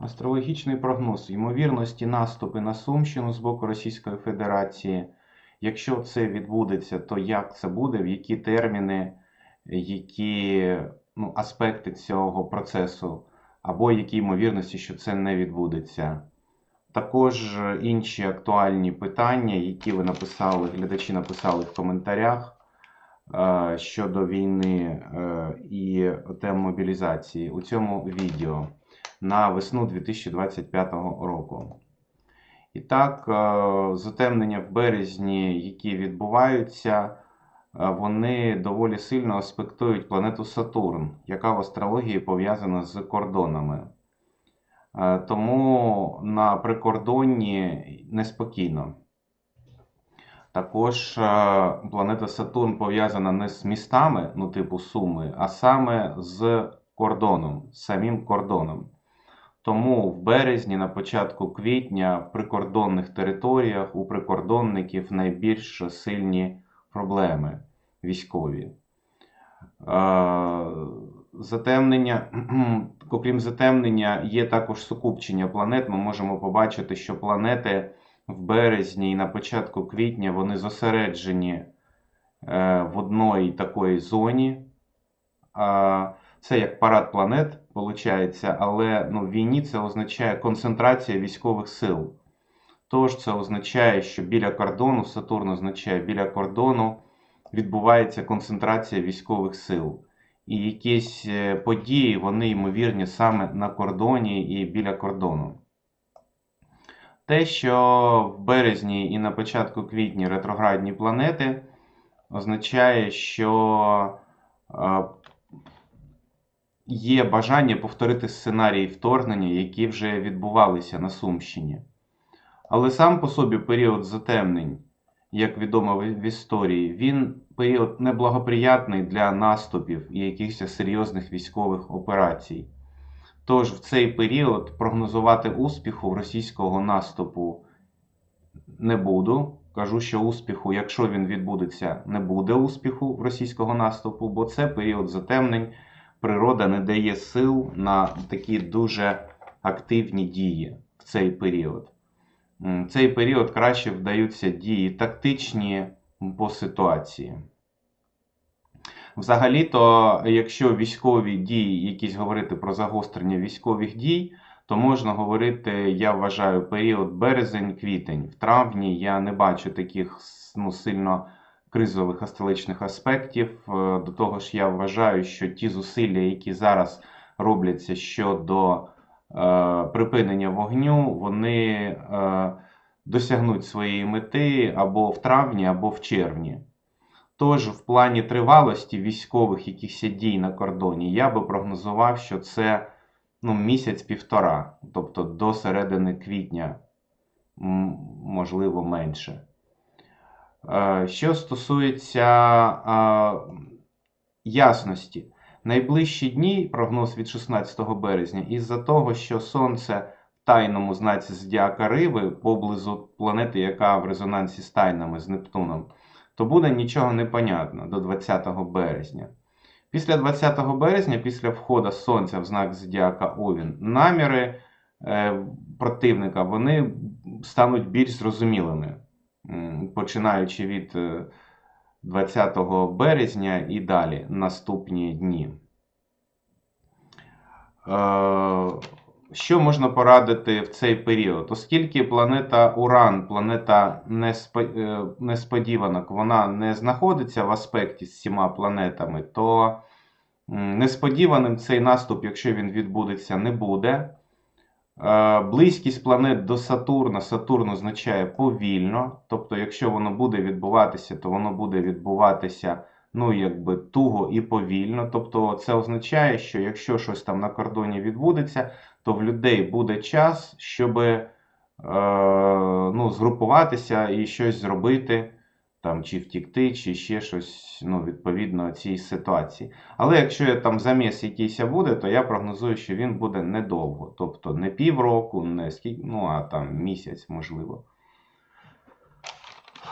Астрологічний прогноз ймовірності наступи на Сумщину з боку Російської Федерації. Якщо це відбудеться, то як це буде, в які терміни, які ну, аспекти цього процесу, або які ймовірності, що це не відбудеться. Також інші актуальні питання, які ви написали, глядачі написали в коментарях е, щодо війни е, і тем мобілізації у цьому відео на весну 2025 року. І так, е, затемнення в березні, які відбуваються, е, вони доволі сильно аспектують планету Сатурн, яка в астрології пов'язана з кордонами. Е, Тому на прикордонні неспокійно. Також планета Сатурн пов'язана не з містами, ну типу Суми, а саме з кордоном, з самим кордоном. Тому в березні, на початку квітня, в прикордонних територіях у прикордонників найбільш сильні проблеми військові. Затемнення, окрім затемнення, є також сукупчення планет. Ми можемо побачити, що планети в березні і на початку квітня вони зосереджені е, в одній такої зоні. Це як парад планет, виходить, але ну, в війні це означає концентрація військових сил. Тож це означає, що біля кордону, Сатурн означає біля кордону відбувається концентрація військових сил. І якісь е, події, вони ймовірні саме на кордоні і біля кордону. Те, що в березні і на початку квітня ретроградні планети, означає, що е, є бажання повторити сценарії вторгнення, які вже відбувалися на Сумщині. Але сам по собі період затемнень, як відомо в історії, він період неблагоприятний для наступів і якихось серйозних військових операцій. Тож в цей період прогнозувати успіху російського наступу не буду. Кажу, що успіху, якщо він відбудеться, не буде успіху російського наступу, бо це період затемнень. Природа не дає сил на такі дуже активні дії в цей період. В цей період краще вдаються дії тактичні по ситуації. Взагалі-то, якщо військові дії, якісь говорити про загострення військових дій, то можна говорити, я вважаю, період березень-квітень. В травні я не бачу таких ну, сильно кризових астрологічних аспектів. Е, До того ж, я вважаю, що ті зусилля, які зараз робляться щодо е, припинення вогню, вони е, досягнуть своєї мети або в травні, або в червні. Тож, в плані тривалості військових якихось дій на кордоні, я би прогнозував, що це ну, місяць-півтора, тобто до середини квітня, можливо, менше. Е, Що стосується е, ясності, найближчі дні, прогноз від 16 березня, із-за того, що Сонце в тайному знаці зодіака Риби поблизу планети, яка в резонансі з тайнами, з Нептуном, то буде нічого не понятно до 20 березня. Після 20 березня, після входу Сонця в знак зодіака Овін, наміри е, противника вони стануть більш зрозумілими, починаючи від е, 20 березня і далі наступні дні. Е, Що можна порадити в цей період? Оскільки планета Уран, планета е, несподіванок, вона не знаходиться в аспекті з цими планетами, то несподіваним цей наступ, якщо він відбудеться, не буде. Близькість планет до Сатурна. Сатурн означає повільно. Тобто, якщо воно буде відбуватися, то воно буде відбуватися ну, якби туго і повільно. Тобто, це означає, що якщо щось там на кордоні відбудеться, то в людей буде час, щоб е, ну, згрупуватися і щось зробити, там, чи втікти, чи ще щось ну, відповідно цій ситуації. Але якщо там заміс якийсь буде, то я прогнозую, що він буде недовго. Тобто не півроку, не скільки, ну а там місяць, можливо.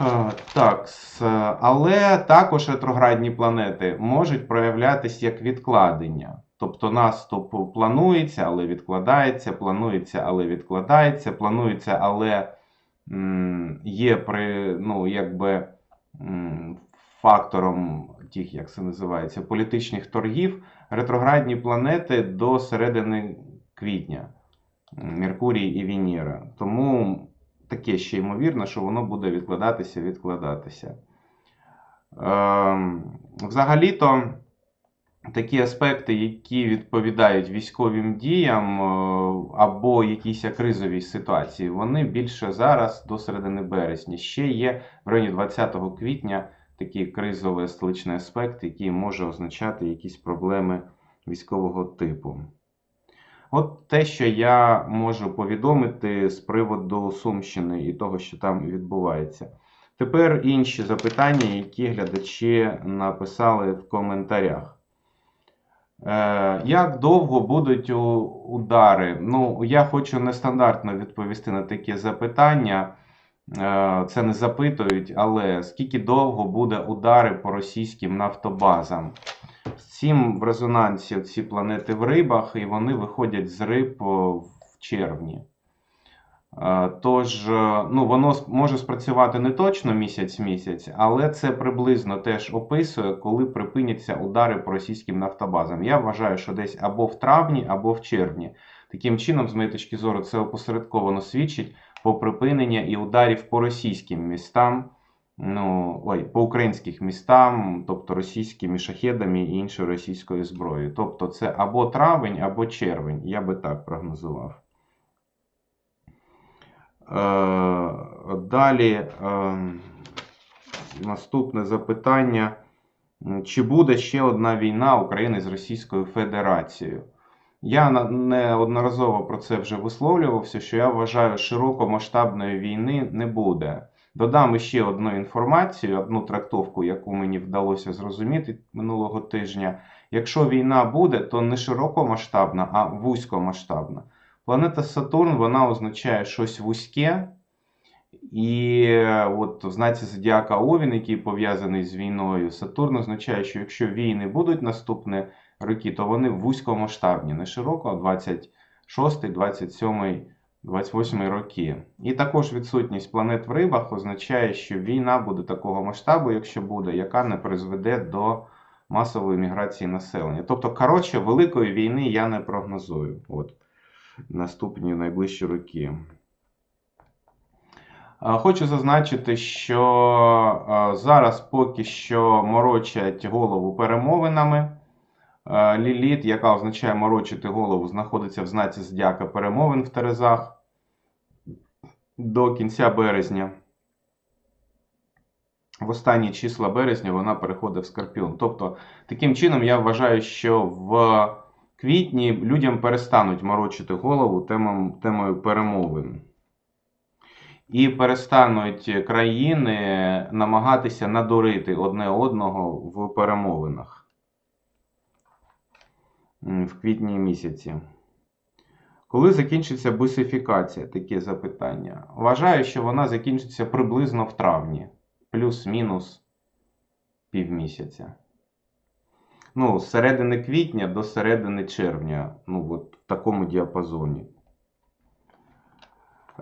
Е, Так, але також ретроградні планети можуть проявлятись як відкладення. Тобто наступ планується, але відкладається, планується, але відкладається, планується, але є при, ну, якби, фактором тих, як це називається, політичних торгів, ретроградні планети до середини квітня. Меркурій і Венера. Тому таке ще ймовірно, що воно буде відкладатися, відкладатися. Ем, Взагалі-то такі аспекти, які відповідають військовим діям е, або якійсь кризовій ситуації, вони більше зараз до середини березня. Ще є в районі 20 квітня такий кризовий столичний аспект, який може означати якісь проблеми військового типу. От те, що я можу повідомити з приводу Сумщини і того, що там відбувається. Тепер інші запитання, які глядачі написали в коментарях. Е, Як довго будуть удари? Ну, я хочу нестандартно відповісти на таке запитання. Е, Це не запитують, але скільки довго буде удари по російським нафтобазам? З цим в резонансі ці планети в рибах, і вони виходять з риб в червні. Е, Тож, е, ну, воно може спрацювати не точно місяць-місяць, але це приблизно теж описує, коли припиняться удари по російським нафтобазам. Я вважаю, що десь або в травні, або в червні. Таким чином, з моєї точки зору, це опосередковано свідчить по припинення і ударів по російським містам, ну, ой, по українських містам, тобто російськими шахедами і іншою російською зброєю. Тобто це або травень, або червень. Я би так прогнозував. Е, Далі е, наступне запитання. Чи буде ще одна війна України з Російською Федерацією? Я неодноразово про це вже висловлювався, що я вважаю, широкомасштабної війни не буде. Додам ще одну інформацію, одну трактовку, яку мені вдалося зрозуміти минулого тижня. Якщо війна буде, то не широкомасштабна, а вузькомасштабна. Планета Сатурн вона означає щось вузьке. І е, от в знаці Зодіака Овін, який пов'язаний з війною, Сатурн означає, що якщо війни будуть наступні роки, то вони вузькомасштабні, не широко, 26, 27, 28 роки. І також відсутність планет в рибах означає, що війна буде такого масштабу, якщо буде, яка не призведе до масової міграції населення. Тобто, коротше, великої війни я не прогнозую. От наступні найближчі роки. Хочу зазначити, що зараз поки що морочать голову перемовинами. Ліліт, яка означає морочити голову, знаходиться в знаці Зодіака перемовин в Терезах до кінця березня. В останні числа березня вона переходить в Скорпіон. Тобто, таким чином, я вважаю, що в квітні людям перестануть морочити голову темам, темою перемовин. І перестануть країни намагатися надурити одне одного в перемовинах в квітні місяці. Коли закінчиться бусифікація? Таке запитання. Вважаю, що вона закінчиться приблизно в травні, плюс-мінус півмісяця. Ну, з середини квітня до середини червня, ну, от в такому діапазоні.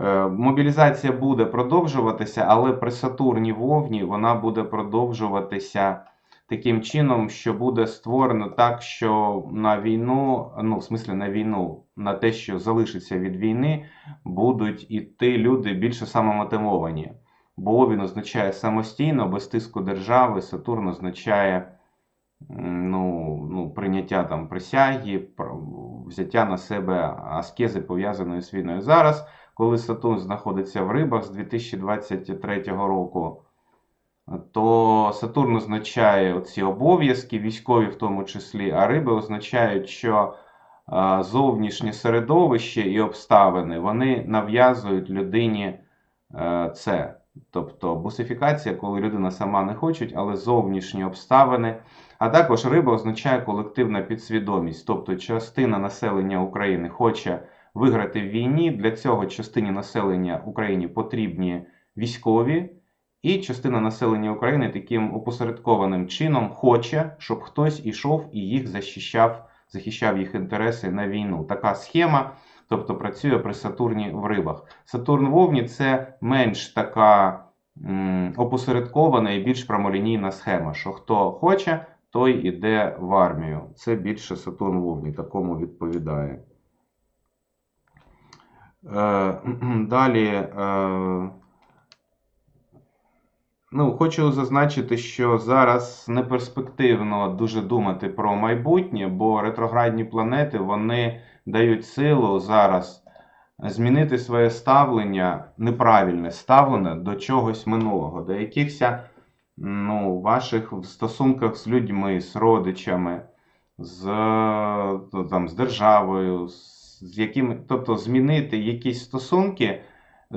Е, Мобілізація буде продовжуватися, але при Сатурні в Овні вона буде продовжуватися таким чином, що буде створено так, що на війну, ну, в смислі на війну, на те, що залишиться від війни, будуть іти люди більше самомотивовані. Бо Овін означає самостійно, без тиску держави, Сатурн означає ну, ну, прийняття там присяги, взяття на себе аскези пов'язаної з війною. Зараз коли Сатурн знаходиться в рибах з 2023 року, то Сатурн означає ці обов'язки, військові в тому числі, а риби означають, що зовнішнє середовище і обставини вони нав'язують людині е, це. Тобто бусифікація, коли людина сама не хоче, але зовнішні обставини. А також риба означає колективна підсвідомість, тобто частина населення України хоче виграти в війні. Для цього частині населення Україні потрібні військові, і частина населення України таким опосередкованим чином хоче, щоб хтось ішов і їх захищав, захищав їх інтереси на війну. Така схема, тобто працює при Сатурні в рибах. Сатурн в Овні це менш така опосередкована і більш прямолінійна схема, що хто хоче, той іде в армію. Це більше Сатурн в Овні, такому відповідає. Е, Далі. е, Ну, хочу зазначити, що зараз неперспективно дуже думати про майбутнє, бо ретроградні планети вони дають силу зараз змінити своє ставлення, неправильне ставлення до чогось минулого, до якихось ну, ваших стосунках з людьми, з родичами, з, там, з державою, з, якими, тобто змінити якісь стосунки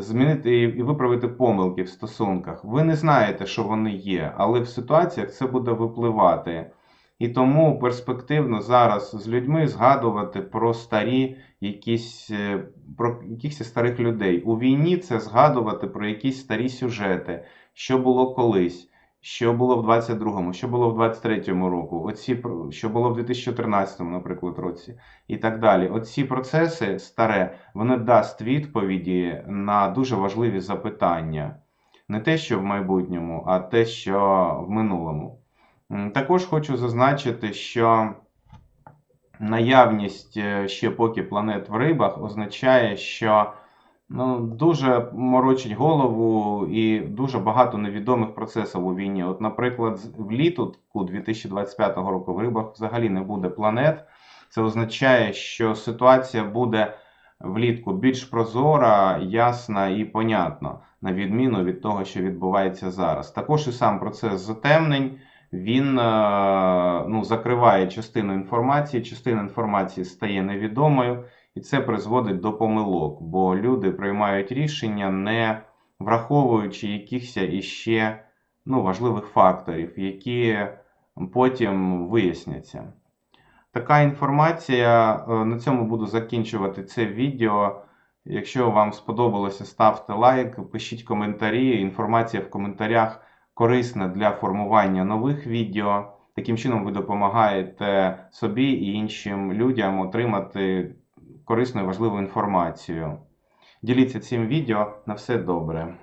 змінити і і виправити помилки в стосунках. Ви не знаєте, що вони є, але в ситуаціях це буде випливати. І тому перспективно зараз з людьми згадувати про старі якісь е, про якихось старих людей. У війні це згадувати про якісь старі сюжети, що було колись, що було в 22-му, що було в 23-му року, оці, що було в 2013-му, наприклад, році, і так далі. Оці процеси старе, вони дасть відповіді на дуже важливі запитання. Не те, що в майбутньому, а те, що в минулому. Також хочу зазначити, що наявність е, ще поки планет в рибах означає, що ну, дуже морочить голову і дуже багато невідомих процесів у війні. От, наприклад, влітку 2025 року в рибах взагалі не буде планет. Це означає, що ситуація буде влітку більш прозора, ясна і понятна, на відміну від того, що відбувається зараз. Також і сам процес затемнень. Він е, ну, закриває частину інформації, частина інформації стає невідомою, і це призводить до помилок, бо люди приймають рішення, не враховуючи якихось іще ну, важливих факторів, які потім виясняться. Така інформація. Е, На цьому буду закінчувати це відео. Якщо вам сподобалося, ставте лайк, пишіть коментарі. Інформація в коментарях корисна для формування нових відео. Таким чином ви допомагаєте собі і іншим людям отримати корисну і важливу інформацію. Діліться цим відео. На все добре.